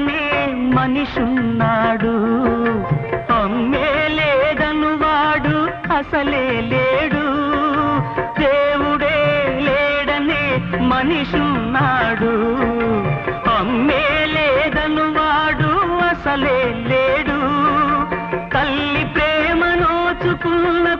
అమ్మేలే మనిషున్నాడు. అమ్మే లేదను వాడు అసలే లేడు. దేవుడే లేడనే మనిషున్నాడు. అమ్మే లేదను వాడు అసలే లేడు. తల్లి ప్రేమ నోచుకున్న